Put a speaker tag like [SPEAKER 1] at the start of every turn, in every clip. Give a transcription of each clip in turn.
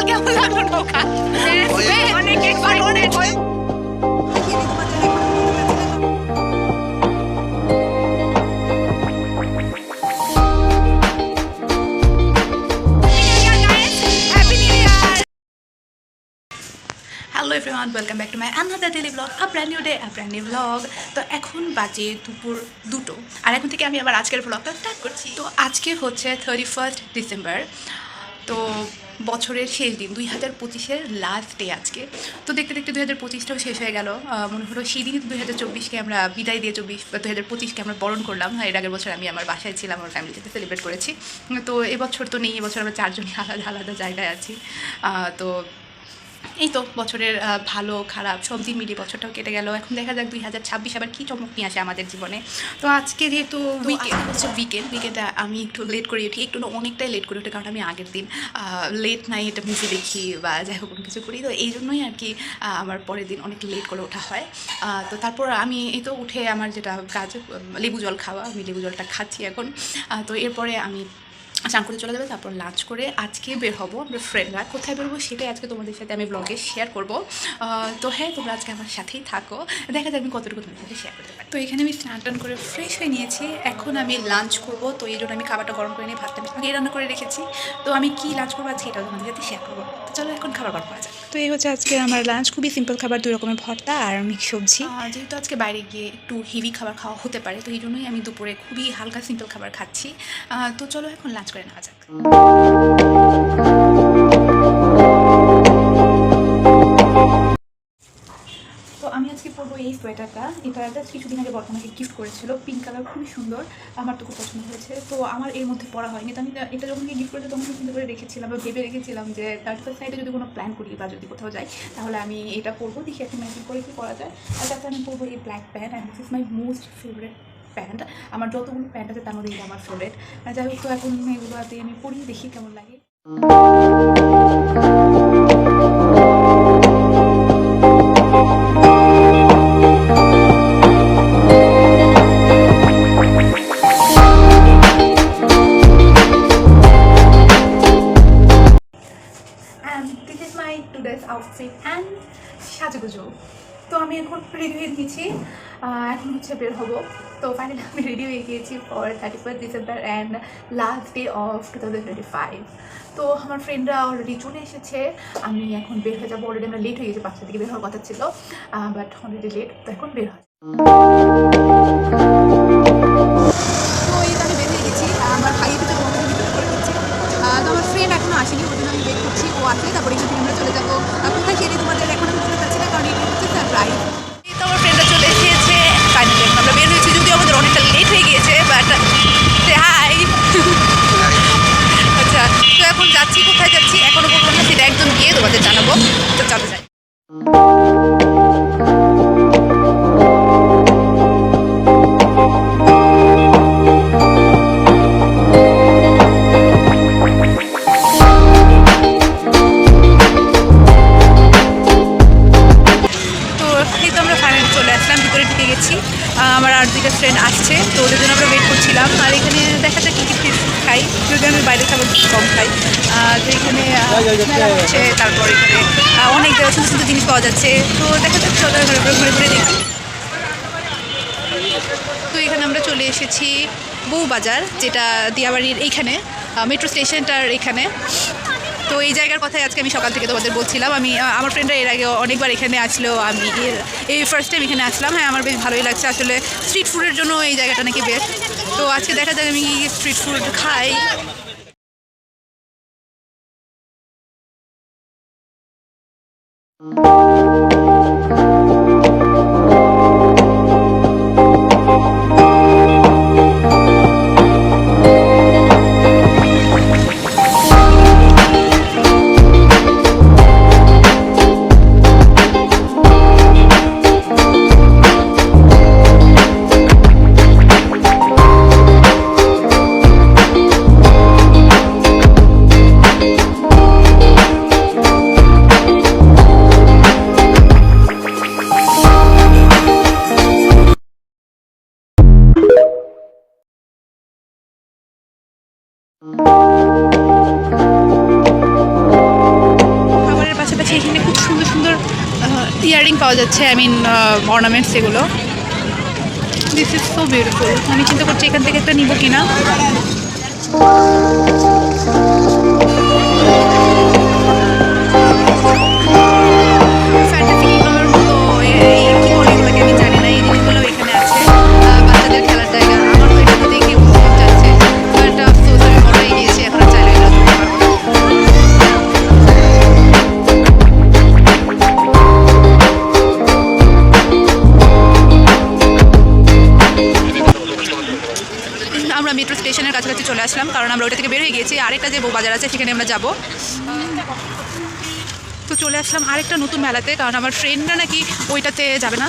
[SPEAKER 1] বল কেমন লাগল নৌকা? অনেক অনেক hello everyone welcome back to my another daily vlog a brand new day a brand new vlog তো এখন বাজে দুপুর দুটো। আর এখন থেকে আমি আবার আজকের ব্লগটা স্টার্ট করছি। তো আজকে হচ্ছে থার্টি ফার্স্ট ডিসেম্বর তো বছরের শেষ দিন, দুই হাজার পঁচিশের লাস্ট ডে আজকে। তো দেখতে দেখতে দুই হাজার পঁচিশটাও শেষ হয়ে গেল। মনে হলো সেই দিনই দুই হাজার চব্বিশকে আমরা বিদায় দিয়ে চব্বিশ, বা দুই হাজার পঁচিশকে আমরা বরণ করলাম। এর আগের বছর আমি আমার বাসায় ছিলাম, আমার ফ্যামিলির সাথে সেলিব্রেট করেছি। তো এবছর তো নেই, এবছর আমরা চারজনই আলাদা আলাদা জায়গায় আছি। তো এই তো বছরের ভালো খারাপ সব দিন মিলিয়ে বছরটাও কেটে গেল। এখন দেখা যাক দুই হাজার ছাব্বিশ আবার কী চমক নিয়ে আসে আমাদের জীবনে। তো আজকে যেহেতু উইকেন্ড হচ্ছে উইকেন্ড উইকেন্ডে আমি একটু লেট করে উঠি একটু অনেকটাই লেট করে উঠি কারণ আমি আগের দিন লেট নাইট মুভি দেখি বা যাই হোক কোনো কিছু করি। তো এই জন্যই আর কি আমার পরের দিন অনেক লেট করে ওঠা হয়। তো তারপর আমি এই তো উঠে আমার যেটা কাজ লেবু জল খাওয়া আমি লেবু জলটা খাচ্ছি এখন। তো এরপরে আমি চান করে চলে যাবে, তারপর লাঞ্চ করে আজকে বের হব আমরা ফ্রেন্ডরা কোথায় বেরোবো সেটাই আজকে তোমাদের সাথে আমি ব্লগে শেয়ার করব। তো হ্যাঁ তোমরা আজকে আমার সাথেই থাকো। দেখা যাক আমি কতটুকু তোমাদের সাথে শেয়ার করতে পারি। তো এখানে আমি স্নান টান করে ফ্রেশ হয়ে নিয়েছি। এখন আমি লাঞ্চ করব। তো এই জন্য আমি খাবারটা গরম করে নিয়ে ভাতটা আমি রান্না করে রেখেছি। তো আমি কী লাঞ্চ করব আজকে এটাও তোমাদের সাথে শেয়ার করব। চলো এখন খাবার গরম করা যাক।
[SPEAKER 2] তো এই হচ্ছে আজকে আমার লাঞ্চ খুবই সিম্পল খাবার, দুই রকমের ভর্তা আর মিক্স সবজি।
[SPEAKER 1] যেহেতু আজকে বাইরে গিয়ে একটু হেভি খাবার খাওয়া হতে পারে, তো এই জন্যই আমি দুপুরে খুবই হালকা সিম্পল খাবার খাচ্ছি। তো চলো এখন লাঞ্চ করে নেওয়া যাক। এই সোয়েটারটা। এটা কিছুদিন আগে বর্তমানে গিফট করেছিল। পিঙ্ক কালার খুবই সুন্দর। আমার তো খুব পছন্দ হয়েছে। তো আমার এর মধ্যে পড়া হয়নি। তো আমি এটা যখন গিফট করেছে তখন চিন্তা করে রেখেছিলাম বা ভেবে রেখেছিলাম যে ফার্স্ট সাইডে যদি কোনো প্ল্যান করি বা যদি কোথাও যাই, তাহলে আমি এটা পরবো। দেখি এখন ম্যাচিং করে কি করা যায়। আর তাতে আমি পরবো এই black pant and this is my most favourite pant আমার যতগুলো প্যান্ট আছে তার মধ্যে এটা আমার ফেভারিট যাই হোক, তো এখন এগুলোতে আমি পরি দেখি কেমন লাগে। হচ্ছে বের হব। তো ফাইনালি আমি রেডি হয়ে গিয়েছি for thirty first December and last day of two thousand twenty five তো আমার ফ্রেন্ডরা অলরেডি চলে এসেছে। আমি এখন বের হয়ে যাব। অলরেডি আমরা লেট হয়ে গেছি পাঁচটা থেকে বের হওয়ার কথা ছিল। বাট অলরেডি লেট তো এখন বের হয় বের আসেনি, ওই জন্য আমি ওয়েট করছি। ও আসলে তারপরে থেকে আমরা চলে যাব। যদি আমি বাইরে খাবার খুব কম খাই। তো এখানে হচ্ছে তারপর এখানে অনেক সুন্দর সুন্দর জিনিস পাওয়া যাচ্ছে। তো দেখা যাক চলো ঘুরে ঘুরে দেখি। তো এখানে আমরা চলে এসেছি বউবাজার যেটা দিয়াবাড়ির এইখানে মেট্রো স্টেশনটার এখানে। তো এই জায়গার কথাই আজকে আমি সকাল থেকে তোমাদের বলছিলাম। আমি আমার ফ্রেন্ডরা এর আগে অনেকবার এখানে আসলেও আমি এই ফার্স্ট টাইম এখানে আসলাম। হ্যাঁ আমার বেশ ভালোই লাগছে। আসলে স্ট্রিট ফুডের জন্য এই জায়গাটা নাকি বেস্ট তো আজকে দেখা যাক আমি স্ট্রিট ফুড খাই। Música ইয়ারিং পাওয়া যাচ্ছে আই মিন অর্নামেন্টস এগুলো। দিস ইজ সো বিউটিফুল আমি চিন্তা করছি এখান থেকে একটা নিব কিনা। আরেকটা যে বাজার আছে, সেখানে আমরা যাব। তো চলে আসলাম আরেকটা নতুন মেলাতে, কারণ আমার ফ্রেন্ডরা নাকি ওইটাতে যাবে না।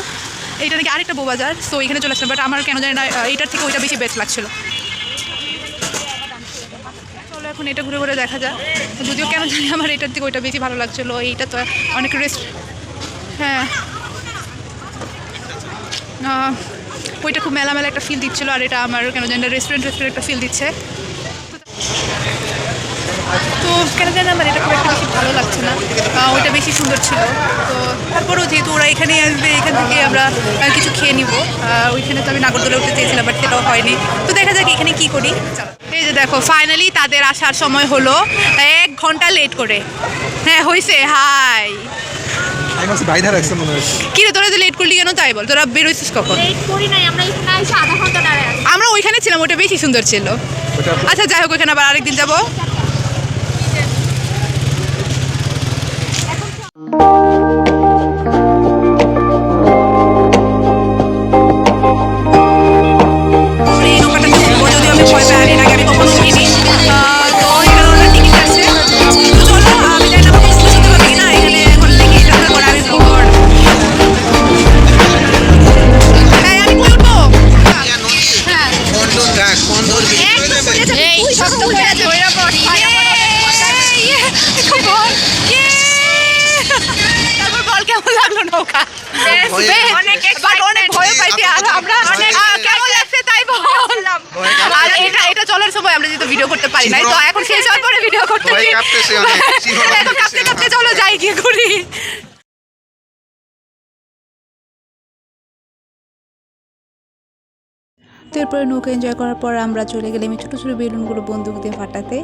[SPEAKER 1] এইটা নাকি আরেকটা বাজার সো এখানে চলে আসলাম। বাট আমার কেন জানি না এইটার থেকে ওইটা বেশি বেস্ট লাগছিল। চলো এখন এটা ঘুরে ঘুরে দেখা যাক। যদিও কেন জানি আমার এটার থেকে ওইটা বেশি ভালো লাগছিল। এইটা তো অনেক রেস্ট হ্যাঁ। ওইটা খুব মেলা মেলা একটা ফিল দিচ্ছিল, আর এটা আমার কেন জানি রেস্টুরেন্ট রেস্টুরেন্ট একটা ফিল দিচ্ছে। তো কেন জানি আমার এটা খুব একটা বেশি ভালো লাগছে না। ওইটা বেশি সুন্দর ছিল। তো তারপরেও যেহেতু ওরা এখানে আসবে এখান থেকে আমরা কিছু খেয়ে নিব। ওইখানে তো আমি নাগরদোলে উঠতে চেয়েছিলাম বাট সেটাও হয়নি। তো দেখা যাক এখানে কি করি। এই যে দেখো ফাইনালি তাদের আসার সময় হলো এক ঘণ্টা লেট করে। হ্যাঁ হয়েছে হাই
[SPEAKER 3] মনে
[SPEAKER 1] কি রে তোরা যে লেট করলি কেন? তাই বল তোরা বেরোইছিস কখন?
[SPEAKER 4] লেট করি নাই আমরা এখানে এসে আধা ঘণ্টা দাঁড়ায় আছি।
[SPEAKER 1] আমরা ওইখানে ছিলাম ওটা বেশি সুন্দর ছিল। আচ্ছা যাই হোক ওইখানে আবার আরেকদিন যাব। এটা এটা চলার সময় আমরা যেহেতু ভিডিও করতে পারি নাই তো এখন শেষ হওয়ার পরে ভিডিও করতে এখন কাঁপতে কাঁপতে চলো যাই গিয়ে করি
[SPEAKER 2] তো এরপরে নৌকা এনজয় করার পর আমরা চলে গেলাম এই ছোটো ছোটো বেলুনগুলো বন্দুক দিয়ে ফাটাতে।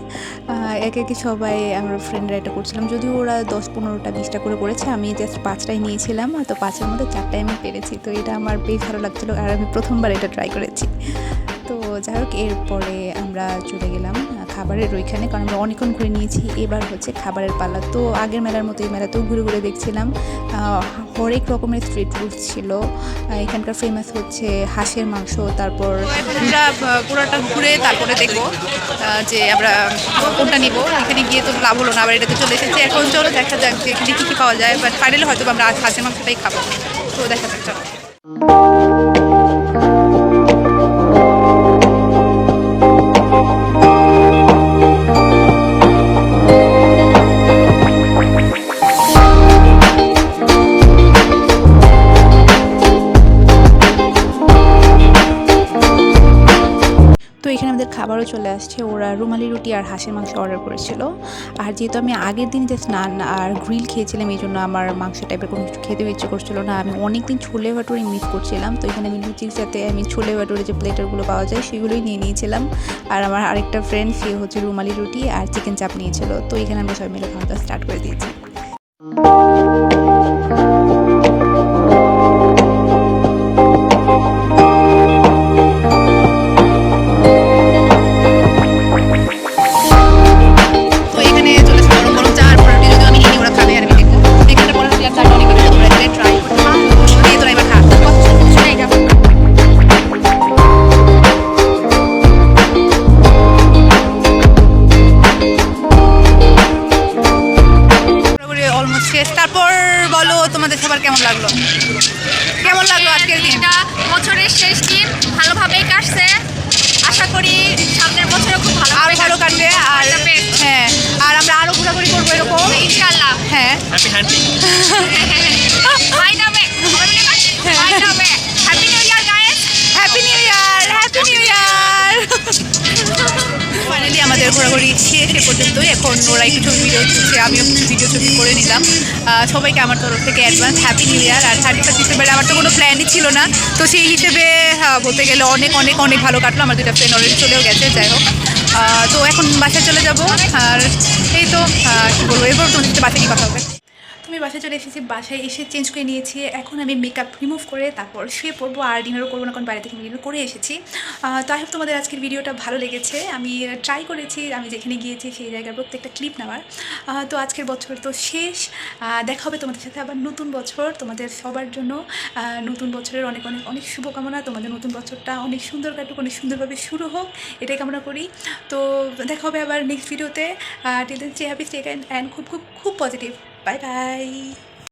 [SPEAKER 2] একে একে সবাই আমরা ফ্রেন্ডরা এটা করছিলাম। যদিও ওরা দশ পনেরোটা বিশটা করে করেছে আমি জাস্ট পাঁচটাই নিয়েছিলাম। তো পাঁচের মধ্যে চারটায় আমি পেরেছি। তো এটা আমার বেশ ভালো লাগছিল আর আমি প্রথমবার এটা ট্রাই করেছি। যাই হোক এরপরে আমরা চলে গেলাম খাবারের ওইখানে, কারণ আমরা অনেকক্ষণ ঘুরে নিয়েছি। এবার হচ্ছে খাবারের পালা। তো আগের মেলার মতো এই মেলাতেও ঘুরে ঘুরে দেখছিলাম। হরেক রকমের স্ট্রিট ফুড ছিল। এখানকার ফেমাস হচ্ছে হাঁসের মাংস, তারপর
[SPEAKER 1] আমরা পুরোটা ঘুরে তারপরে দেখব যে আমরা কোনটা নিব। এখানে গিয়ে তো লাভ হলো না, আবার এটাতে চলে এসেছি। এখন চলো দেখা যাক যে এখানে কী কী পাওয়া যায় বাট ফাইনালি হয়তো আমরা হাঁসের মাংসটাই খাব। তো দেখা যাক, চলো।
[SPEAKER 2] চলে আসছে, ওরা রুমালি রুটি আর হাঁসের মাংস অর্ডার করেছিল। আর যেহেতু আমি আগের দিন জাস্ট নান আর গ্রিল খেয়েছিলাম, এই জন্য আমার মাংস টাইপের কোনো কিছু খেতে ইচ্ছে করছিল না। আমি অনেক দিন ছোলে ভাটুরি মিস করছিলাম, তো এখানে আমি লুচির সাথে আমি ছোলে ভাটুরি যে প্লেটারগুলো পাওয়া যায়, সেগুলোই নিয়ে নিয়েছিলাম। আর আমার আরেকটা ফ্রেন্ড সে হচ্ছে রুমালি রুটি আর চিকেন চাপ নিয়েছিল। তো এখানে আমরা সবাই মিলে খাওয়া স্টার্ট করে দিয়েছি।
[SPEAKER 1] সবার কেমন লাগল? কেমন লাগল আজকের
[SPEAKER 4] দিনটা বছরের শেষ দিন ভালোভাবেই কাটছে। আশা করি সামনের বছরও খুব ভালো
[SPEAKER 1] আরও ভালো কাটবে। আর হ্যাঁ আর আমরা আরও ঘোরাঘুরি করব এরকম।
[SPEAKER 4] ইনশাল্লাহ
[SPEAKER 1] হ্যাঁ। ঘোরাঘুরি শেষ এ পর্যন্তই। এখন ওরা একটু ছবি ভিডিও তুলছে, আমিও কিছু ভিডিও ছবি করে নিলাম। সবাইকে আমার তরফ থেকে অ্যাডভান্স হ্যাপি নিউ ইয়ার আর থার্টি ফার্স্ট ডিসেম্বরে আমার তো কোনো প্ল্যানই ছিল না। তো সেই হিসেবে বলতে গেলে অনেক অনেক অনেক ভালো কাটলো। আমার দুটা ফ্রেন্ড অলরেডি চলেও গেছে, যাই হোক। তো এখন বাসায় চলে যাব। আর এই তো কী বলব, এরপর তোমার সাথে বাসায় কি কথা হবে? তুমি বাসায় চলে এসেছি, বাসায় এসে চেঞ্জ করে নিয়েছি। এখন আমি মেকআপ রিমুভ করে তারপর শুয়ে পড়ব, আর ডিনারও করব না, কারণ বাইরে থেকে ডিনার করে এসেছি। তো আই হোপ তোমাদের আজকের ভিডিওটা ভালো লেগেছে। আমি ট্রাই করেছি, আমি যেখানে গিয়েছি সেই জায়গার প্রত্যেকটা ক্লিপ নেওয়ার। তো আজকের বছর তো শেষ। দেখা হবে তোমাদের সাথে আবার নতুন বছর। তোমাদের সবার জন্য নতুন বছরের অনেক অনেক অনেক শুভকামনা। তোমাদের নতুন বছরটা অনেক সুন্দর কাটুক, অনেক সুন্দরভাবে শুরু হোক। এটাই কামনা করি। তো দেখা হবে আবার নেক্সট ভিডিওতে till then stay happy stay and খুব খুব খুব পজিটিভ 拜拜。